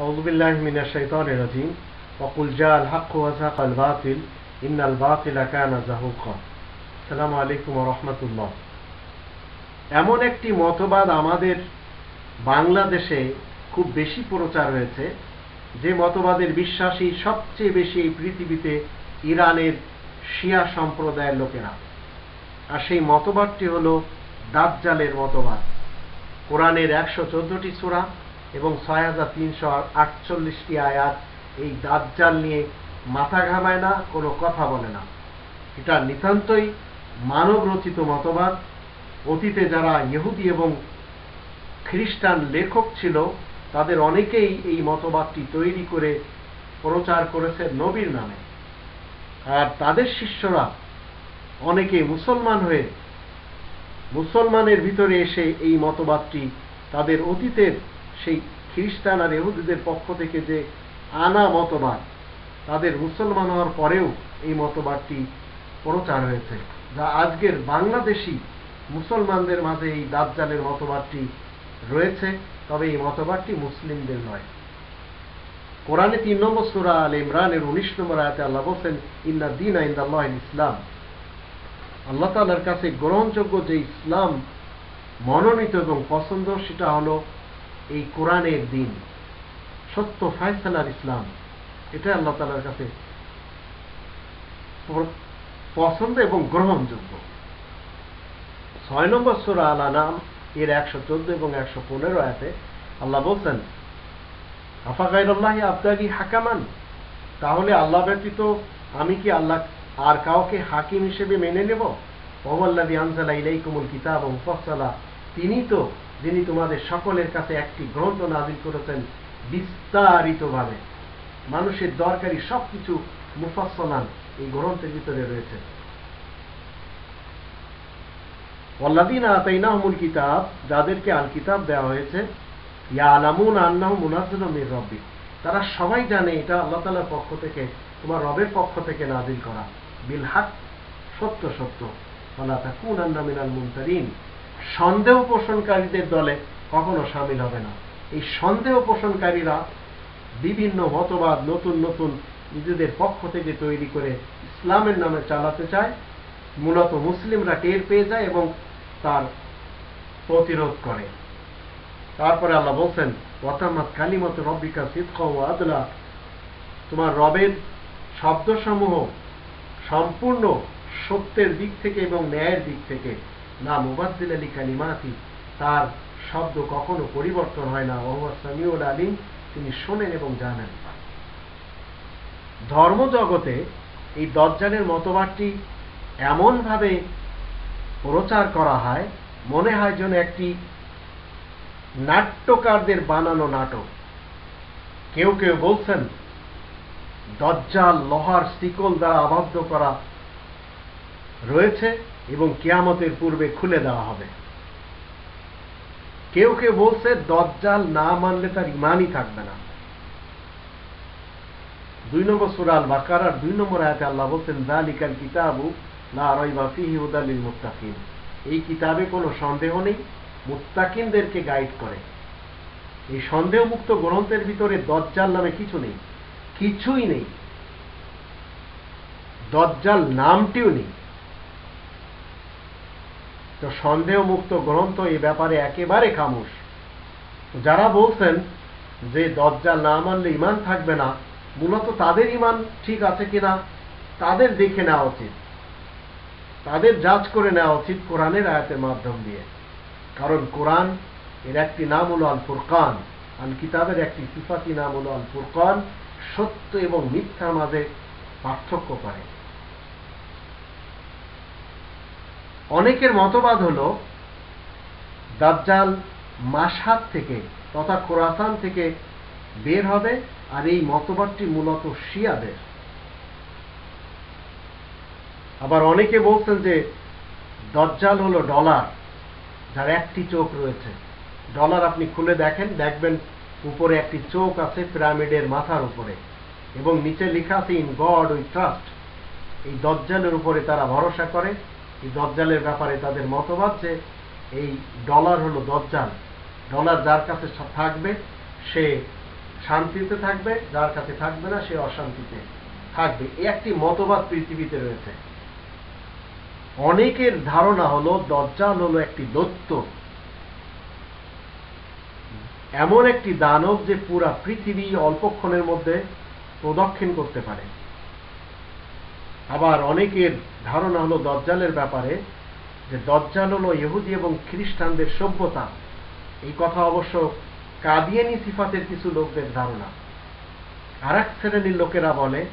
أعوذ بالله من الشيطان الرجيم وقل جاء الحق وزهق الباطل إن الباطل كان زهوقا السلام عليكم ورحمة الله এমন একটি মতবাদ আমাদের বাংলাদেশে খুব বেশি প্রচার হয়েছে যে মতবাদের বিশ্বাসী সবচেয়ে বেশি এই পৃথিবীতে ইরানের শিয়া সম্প্রদায়ের লোকেরা আর সেই মতবাদটি হল দাজ্জালের মতবাদ কোরআনের একশো চোদ্দটি সূরা এবং ছয় হাজার তিনশো আটচল্লিশটি আয়াত এই দাজ্জাল নিয়ে মাথা ঘামায় না, কোনো কথা বলে না। এটা নিতান্তই মানব রচিত মতবাদ। অতীতে যারা ইহুদি এবং খ্রিস্টান লেখক ছিল, তাদের অনেকেই এই মতবাদটি তৈরি করে প্রচার করেছে নবীর নামে। আর তাদের শিষ্যরা অনেকে মুসলমান হয়ে মুসলমানের ভিতরে এসে এই মতবাদটি তাদের অতীতের সেই খ্রিস্টান আর ইহুদিদের পক্ষ থেকে যে আনা মতবাদ, তাদের মুসলমান হওয়ার পরেও এই মতবাদটি প্রচার হয়েছে, যা আজকের বাংলাদেশি মুসলমানদের মাঝে এই দাজ্জালের মতবাদটি রয়েছে। তবে এই মতবাদটি মুসলিমদের নয়। কোরআনে তিন নম্বর সুরা আল ইমরানের উনিশ নম্বর আয়াতে আল্লাহ বলছেন, ইন্না দিন আইন্দাল্লাহ ইসলাম। আল্লাহ তালার কাছে গ্রহণযোগ্য যে ইসলাম মনোনীত এবং পছন্দ সেটা হলো এই কোরআনের দিন, সত্য ফায়সালার ইসলাম এটা আল্লাহ তালার কাছে পছন্দ এবং গ্রহণযোগ্য। ছয় নম্বর সুরা আল আনাম এর একশো চোদ্দ এবং একশো পনেরো আয়াতে আল্লাহ বলছেন আফাগাইল্লাহ আবদাগি হাকামান? তাহলে আল্লাহ ব্যতীত আমি কি আল্লাহ, আর কাউকে হাকিম হিসেবে মেনে নেব? ওয়াল্লাদি আনজালা ইলাইকুমুল কিতাব ও মুফাসসালা তিনি তো যিনি তোমাদের সকলের কাছে একটি গ্রন্থ নাজিল করেছেন বিস্তারিতভাবে। মানুষের দরকারি সবকিছু মুফাসসালান এই গ্রন্থের ভিতরে রয়েছে। ওয়াল্লাদিন আতাইনাহুমুল কিতাব, যাদেরকে আল কিতাব দেওয়া হয়েছে ইয়া আলামুন আন্নাহু মুনাজ্জালু মির রাব্বিক তারা সবাই জানে এটা আল্লাহ তাআলার পক্ষ থেকে, তোমার রবের পক্ষ থেকে নাজিল করা। বিল সত্য সত্য। ওয়ালা তাকুনান্না মিনাল মুমতারিন সন্দেহ পোষণকারীদের দলে কখনো সামিল হবে না। এই সন্দেহ পোষণকারীরা বিভিন্ন মতবাদ নতুন নতুন নিজেদের পক্ষ থেকে তৈরি করে ইসলামের নামে চালাতে চায়। মূলত মুসলিমরা টের পেয়ে যায় এবং তার প্রতিরোধ করে। তারপরে আল্লাহ বলছেন, ওয়াতামাত কালিমত রব্বিকা সিদ্ক ও আদলা। তোমার রবের শব্দসমূহ সম্পূর্ণ সত্যের দিক থেকে এবং ন্যায়ের দিক থেকে না মুবাদ্দিল আলী কালিমাতি তার শব্দ কখনো পরিবর্তন হয় না। ওহুয়া সামিউল আলিম। তিনি শোনেন এবং জানেন। ধর্মজগতে এই দজ্জালের মতবাদটি এমনভাবে প্রচার করা হয়, মনে হয় যেন একটি নাট্যকারদের বানানো নাটক। কেউ কেউ বলছেন, দজ্জাল লোহার শিকল দ্বারা আবদ্ধ করা রয়েছে। এবং কিয়ামতের পূর্বে খুলে দেওয়া হবে। কেউ কেউ বলছে, দজ্জাল না মানলে তার ইমানই থাকবে না। দুই নম্বর সুরাল বাকার আর দুই নম্বর আয়াতে আল্লাহ বলছেন জালিকাল কিতাবু লা রাইবা ফিহি হুদালিল মুত্তাকিন এই কিতাবে কোনো সন্দেহ নেই, মুত্তাকিনদেরকে গাইড করে। এই সন্দেহমুক্ত গ্রন্থের ভিতরে দজ্জাল নামে কিছু নেই, কিছুই নেই। দজ্জাল নামটিও নেই। তো সন্দেহমুক্ত গ্রন্থ এই ব্যাপারে একেবারে খামোশ। যারা বলছেন যে দজ্জাল না মানলে ইমান থাকবে না, মূলত তাদের ইমান ঠিক আছে কিনা, তাদের দেখে নেওয়া উচিত। তাদের যাচ করে নেওয়া উচিত কোরআনের আয়াতের মাধ্যম দিয়ে। কারণ কোরআন এর একটি নাম হলো আল ফুরকান আল কিতাবের একটি সিফাতি নাম হলো আল ফুরকান সত্য এবং মিথ্যার মাঝে পার্থক্য করে। অনেকের মতবাদ হলো, দাজ্জাল মাসাদ থেকে তথা কোরাসান থেকে বের হবে আর এই মতবাদটি মূলত শিয়াদের। আবার অনেকে বলছেন যে দজ্জাল হলো ডলার, যার একটি চোখ রয়েছে। ডলার আপনি খুলে দেখেন, দেখবেন উপরে একটি চোখ আছে পিরামিডের মাথার উপরে এবং নিচে লেখা আছে, ইন গড উই ট্রাস্ট। এই দজ্জালের উপরে তারা ভরসা করে দজ্জালের ব্যাপারে তাদের মতবাদ যে এই ডলার হলো দজ্জাল। ডলার যার কাছে থাকবে, সে শান্তিতে থাকবে, যার কাছে থাকবে না, সে অশান্তিতে থাকবে। এই একটি মতবাদ পৃথিবীতে রয়েছে। অনেকের ধারণা হলো দজ্জাল হলো একটি দৈত্য। এমন একটি দানব যে পুরা পৃথিবী অল্পক্ষণের মধ্যে প্রদক্ষিণ করতে পারে। আবার অনেকের ধারণা হলো দজ্জালের ব্যাপারে যে দজ্জাল হলো ইহুদি এবং খ্রিস্টানদের সভ্যতা। এই কথা অবশ্য কাদিয়ানি সিফাতের কিছু লোকদের ধারণা। আর এক শ্রেণির লোকেরা বলে,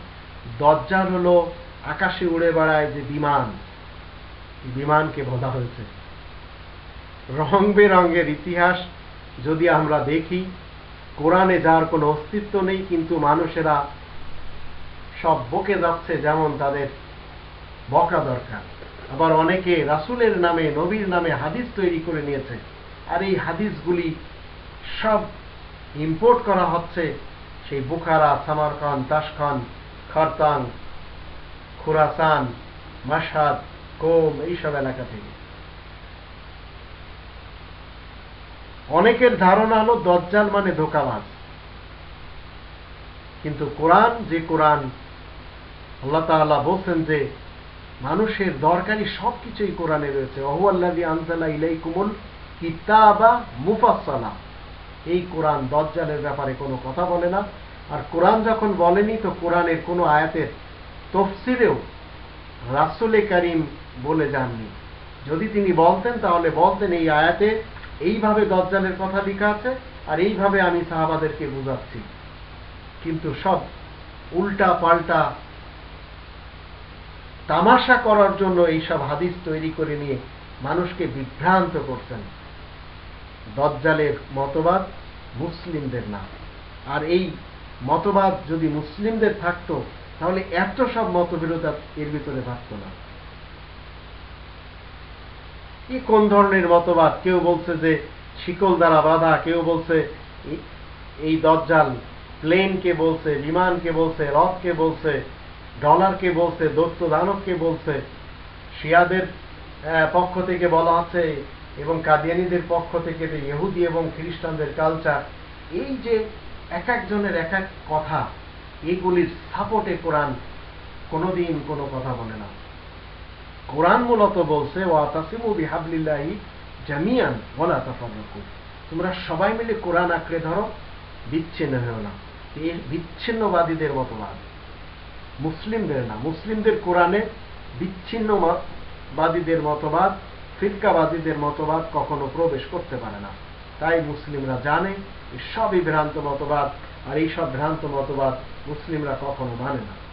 দজ্জাল হলো আকাশে উড়ে বেড়ায় যে বিমান। বিমানকে বলা হয়েছে। রং বেরঙের ইতিহাস যদি আমরা দেখি, কোরআনে যার কোনো অস্তিত্ব নেই, কিন্তু মানুষেরা সব বকে যাচ্ছে যেমন তাদের বকা দরকার। আবার অনেকে রাসুলের নামে, নবীর নামে হাদিস তৈরি করে নিয়েছে। আর এই হাদিসগুলি সব ইম্পোর্ট করা হচ্ছে সেই বুখারা সামারখান তাসখান খরতাং খুরাসান মাসাদ কোম এইসব এলাকা থেকে। অনেকের ধারণা হলো দজ্জাল মানে ধোকাবাজ। কিন্তু কোরআন যে কোরআন আল্লাহ তাআলা বলছেন যে, মানুষের দরকারি সবকিছুই কোরআনে রয়েছে। অহুয়াল্লাদি আনজালা ইলাইকুমুল কিতাবা মুফাসসালা। এই কোরআন দজ্জালের ব্যাপারে কোনো কথা বলে না। আর কোরআন যখন বলেনি, তো কোরআনের কোনো আয়াতের তফসিরেও রাসুলে করিম বলে যাননি। যদি তিনি বলতেন, তাহলে বলতেন এই আয়াতে এইভাবে দজ্জালের কথা লেখা আছে আর এইভাবে আমি সাহাবাদেরকে বুঝাচ্ছি। কিন্তু সব উল্টা পাল্টা তামাশা করার জন্য এইসব হাদিস তৈরি করে নিয়ে মানুষকে বিভ্রান্ত করছেন। দজ্জালের মতবাদ মুসলিমদের না। আর এই মতবাদ যদি মুসলিমদের থাকতো, তাহলে এত সব মতবিরোধ এর ভিতরে থাকতো না। কি কোন ধরনের মতবাদ? কেউ বলছে যে শিকল দ্বারা বাধা, কেউ বলছে এই দজ্জাল প্লেনকে বলছে, বিমানকে বলছে, রথকে বলছে ডলারকে বলছে দত্ত দানবকে বলছে, শিয়াদের পক্ষ থেকে বলা হচ্ছে এবং কাদিয়ানিদের পক্ষ থেকে যে ইহুদি এবং খ্রিস্টানদের কালচার এই যে এক একজনের এক এক কথা, এগুলির সাপোর্টে কোরআন কোনোদিন কোনো কথা বলে না। কোরআন মূলত বলছে ওয়াতাসিমু বিহাবলিল্লাহি জামিয়ান ওয়ালা তাফাররাকু। তোমরা সবাই মিলে কোরআন আঁকড়ে ধরো, বিচ্ছিন্ন হও না। এই বিচ্ছিন্নবাদীদের মতবাদ। মুসলিমদের না, মুসলিমদের কোরআনে বিচ্ছিন্নবাদীদের মতবাদ, ফিরকাবাদীদের মতবাদ কখনো প্রবেশ করতে পারে না। তাই মুসলিমরা জানে সবই ভ্রান্ত মতবাদ আর এই সব ভ্রান্ত মতবাদ মুসলিমরা কখনো মানে না।